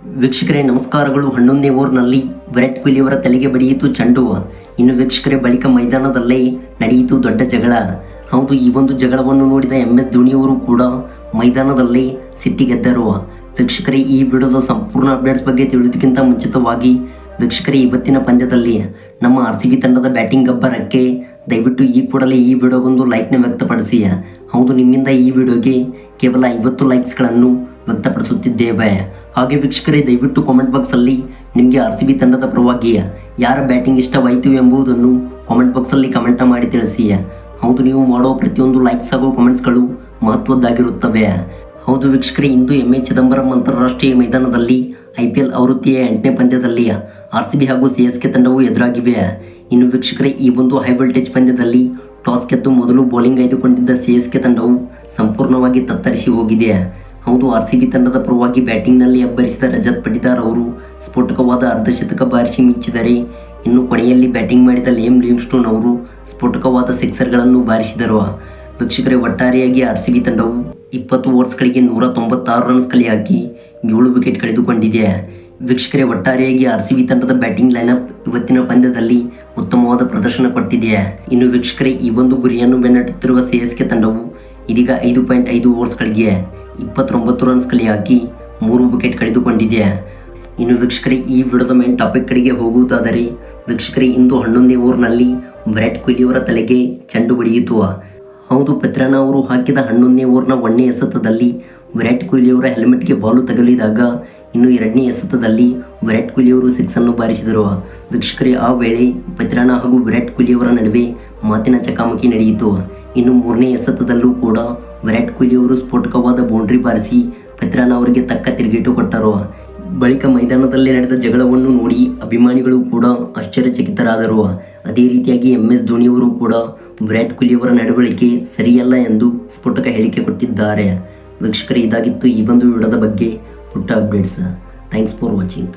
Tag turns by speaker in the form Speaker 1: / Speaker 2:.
Speaker 1: ವೀಕ್ಷಕರೇ, ನಮಸ್ಕಾರಗಳು. ಹನ್ನೊಂದನೇ ಓವರ್ನಲ್ಲಿ ವಿರಾಟ್ ಕೊಹ್ಲಿ ಅವರ ತಲೆಗೆ ಬಡಿಯಿತು ಚೆಂಡು. ಇನ್ನು ವೀಕ್ಷಕರೇ, ಬಳಿಕ ಮೈದಾನದಲ್ಲೇ ನಡೆಯಿತು ದೊಡ್ಡ ಜಗಳ. ಹೌದು, ಈ ಒಂದು ಜಗಳವನ್ನು ನೋಡಿದ ಎಂ ಎಸ್ ಧೋನಿಯವರು ಕೂಡ ಮೈದಾನದಲ್ಲೇ ಸಿಟ್ಟಿಗೆದ್ದರು ವೀಕ್ಷಕರೇ, ಈ ವಿಡಿಯೋದ ಸಂಪೂರ್ಣ ಅಪ್ಡೇಟ್ಸ್ ಬಗ್ಗೆ ತಿಳಿಯೋದಕ್ಕಿಂತ ಮುಂಚಿತವಾಗಿ ವೀಕ್ಷಕರೇ, ಇವತ್ತಿನ ಪಂದ್ಯದಲ್ಲಿ ನಮ್ಮ ಆರ್ ಸಿ ಬಿ ತಂಡದ ಬ್ಯಾಟಿಂಗ್ ಗಬ್ಬರಕ್ಕೆ ದಯವಿಟ್ಟು ಈ ಕೂಡಲೇ ಈ ವಿಡಿಯೋಗೊಂದು ಲೈಕ್ನ ವ್ಯಕ್ತಪಡಿಸಿ ಹೌದು, ನಿಮ್ಮಿಂದ ಈ ವಿಡಿಯೋಗೆ ಕೇವಲ ಐವತ್ತು ಲೈಕ್ಸ್ಗಳನ್ನು ವ್ಯಕ್ತಪಡಿಸುತ್ತಿದ್ದೇವೆ. ಹಾಗೆ ವೀಕ್ಷಕರೇ, ದಯವಿಟ್ಟು ಕಾಮೆಂಟ್ ಬಾಕ್ಸಲ್ಲಿ ನಿಮಗೆ ಆರ್ ಸಿ ಬಿ ತಂಡದ ಪರವಾಗಿ ಯಾರ ಬ್ಯಾಟಿಂಗ್ ಇಷ್ಟವಾಯಿತು ಎಂಬುದನ್ನು ಕಾಮೆಂಟ್ ಬಾಕ್ಸಲ್ಲಿ ಕಮೆಂಟ್ ಮಾಡಿ ತಿಳಿಸಿ ಹೌದು, ನೀವು ಮಾಡೋ ಪ್ರತಿಯೊಂದು ಲೈಕ್ಸ್ ಹಾಗೂ ಕಾಮೆಂಟ್ಸ್ಗಳು ಮಹತ್ವದ್ದಾಗಿರುತ್ತವೆ. ಹೌದು ವೀಕ್ಷಕರೇ, ಇಂದು ಎಂ ಎ ಚಿದಂಬರಂ ಅಂತಾರಾಷ್ಟ್ರೀಯ ಮೈದಾನದಲ್ಲಿ ಐ ಪಿ ಎಲ್ ಆವೃತ್ತಿಯ ಎಂಟನೇ ಪಂದ್ಯದಲ್ಲಿ ಆರ್ ಸಿ ಬಿ ಹಾಗೂ ಸಿ ಎಸ್ ಕೆ ತಂಡವು ಎದುರಾಗಿವೆ. ಇನ್ನು ವೀಕ್ಷಕರೇ, ಈ ಒಂದು ಹೈ ವೋಲ್ಟೇಜ್ ಪಂದ್ಯದಲ್ಲಿ ಟಾಸ್ ಗೆದ್ದು ಮೊದಲು ಬೌಲಿಂಗ್ ಆಯ್ದುಕೊಂಡಿದ್ದ ಸಿ ಎಸ್ ಕೆ ತಂಡವು ಸಂಪೂರ್ಣವಾಗಿ ತತ್ತರಿಸಿ ಹೋಗಿದೆ. ಹೌದು, ಆರ್ ಸಿ ಬಿ ತಂಡದ ಪರವಾಗಿ ಬ್ಯಾಟಿಂಗ್ನಲ್ಲಿ ಅಬ್ಬರಿಸಿದ ರಜತ್ ಪಟಿದಾರ್ ಅವರು ಸ್ಫೋಟಕವಾದ ಅರ್ಧಶತಕ ಬಾರಿಸಿ ಮಿಂಚಿದರೆ, ಇನ್ನು ಕೊನೆಯಲ್ಲಿ ಬ್ಯಾಟಿಂಗ್ ಮಾಡಿದ ಲೇಮ್ ಲಿವಿಂಗ್ಸ್ಟೋನ್ ಅವರು ಸ್ಫೋಟಕವಾದ ಸಿಕ್ಸರ್ಗಳನ್ನು ಬಾರಿಸಿದರು. ವೀಕ್ಷಕರೇ, ಒಟ್ಟಾರೆಯಾಗಿ ಆರ್ ಸಿ ಬಿ ತಂಡವು ಇಪ್ಪತ್ತು ಓವರ್ಸ್ಗಳಿಗೆ ನೂರ ತೊಂಬತ್ತಾರು ರನ್ಸ್ ಕಲೆ ಹಾಕಿ ಏಳು ವಿಕೆಟ್ ಕಳೆದುಕೊಂಡಿದೆ. ವೀಕ್ಷಕರೇ, ಒಟ್ಟಾರೆಯಾಗಿ ಆರ್ ಸಿ ಬಿ ತಂಡದ ಬ್ಯಾಟಿಂಗ್ ಲೈನಪ್ ಇವತ್ತಿನ ಪಂದ್ಯದಲ್ಲಿ ಉತ್ತಮವಾದ ಪ್ರದರ್ಶನ ಕೊಟ್ಟಿದೆ. ಇನ್ನು ವೀಕ್ಷಕರೇ, ಈ ಒಂದು ಗುರಿಯನ್ನು ಬೆನ್ನಟ್ಟುತ್ತಿರುವ ಸಿ ಎಸ್ ಕೆ ತಂಡವು ಇದೀಗ ಐದು ಪಾಯಿಂಟ್ ಐದು ಓವರ್ಸ್ಗಳಿಗೆ ಇಪ್ಪತ್ತೊಂಬತ್ತು ರನ್ಸ್ ಕಲಿ ಹಾಕಿ ಮೂರು ವಿಕೆಟ್ ಕಳೆದುಕೊಂಡಿದೆ. ಇನ್ನು ವೀಕ್ಷಕರೇ, ಈ ವಿಡಿಯೋದ ಮೇನ್ ಟಾಪಿಕ್ ಕಡೆಗೆ ಹೋಗುವುದಾದರೆ ವೀಕ್ಷಕರೇ, ಇಂದು ಹನ್ನೊಂದನೇ ಓವರ್ನಲ್ಲಿ ವಿರಾಟ್ ಕೊಹ್ಲಿಯವರ ತಲೆಗೆ ಚೆಂಡು ಬಡಿಯಿತು. ಹೌದು, ಪತ್ರಾನ ಅವರು ಹಾಕಿದ ಹನ್ನೊಂದನೇ ಓವರ್ನ ಒಂದನೇ ಎಸೆತದಲ್ಲಿ ವಿರಾಟ್ ಕೊಹ್ಲಿಯವರ ಹೆಲ್ಮೆಟ್ಗೆ ಬಾಲು ತಗಲಿದಾಗ ಇನ್ನು ಎರಡನೇ ಎಸೆತದಲ್ಲಿ ವಿರಾಟ್ ಕೊಹ್ಲಿಯವರು ಸಿಕ್ಸನ್ನು ಬಾರಿಸಿದರು. ವೀಕ್ಷಕರೇ, ಆ ವೇಳೆ ಪತ್ರಾಣ ಹಾಗೂ ವಿರಾಟ್ ಕೊಹ್ಲಿಯವರ ನಡುವೆ ಮಾತಿನ ಚಕಾಮಕಿ ನಡೆಯಿತು. ಇನ್ನು ಮೂರನೇ ಎಸೆತದಲ್ಲೂ ಕೂಡ ವಿರಾಟ್ ಕೊಹ್ಲಿಯವರು ಸ್ಫೋಟಕವಾದ ಬೌಂಡ್ರಿ ಬಾರಿಸಿ ಪತ್ರಾಣ ಅವರಿಗೆ ತಕ್ಕ ತಿರುಗೇಟು ಕೊಟ್ಟರು. ಬಳಿಕ ಮೈದಾನದಲ್ಲಿ ನಡೆದ ಜಗಳವನ್ನು ನೋಡಿ ಅಭಿಮಾನಿಗಳು ಕೂಡ ಆಶ್ಚರ್ಯಚಕಿತರಾದರು. ಅದೇ ರೀತಿಯಾಗಿ ಎಂ ಎಸ್ ಧೋನಿಯವರು ಕೂಡ ವಿರಾಟ್ ಕೊಹ್ಲಿಯವರ ನಡವಳಿಕೆ ಸರಿಯಲ್ಲ ಎಂದು ಸ್ಫೋಟಕ ಹೇಳಿಕೆ ಕೊಟ್ಟಿದ್ದಾರೆ. ವೀಕ್ಷಕರೇ ಇದಾಗಿತ್ತು ಈ ಒಂದು ವಿಡಿಯೋದ ಬಗ್ಗೆ ಪುಟ್ಟ ಅಪ್ಡೇಟ್ಸ್ ಥ್ಯಾಂಕ್ಸ್ ಫಾರ್ ವಾಚಿಂಗ್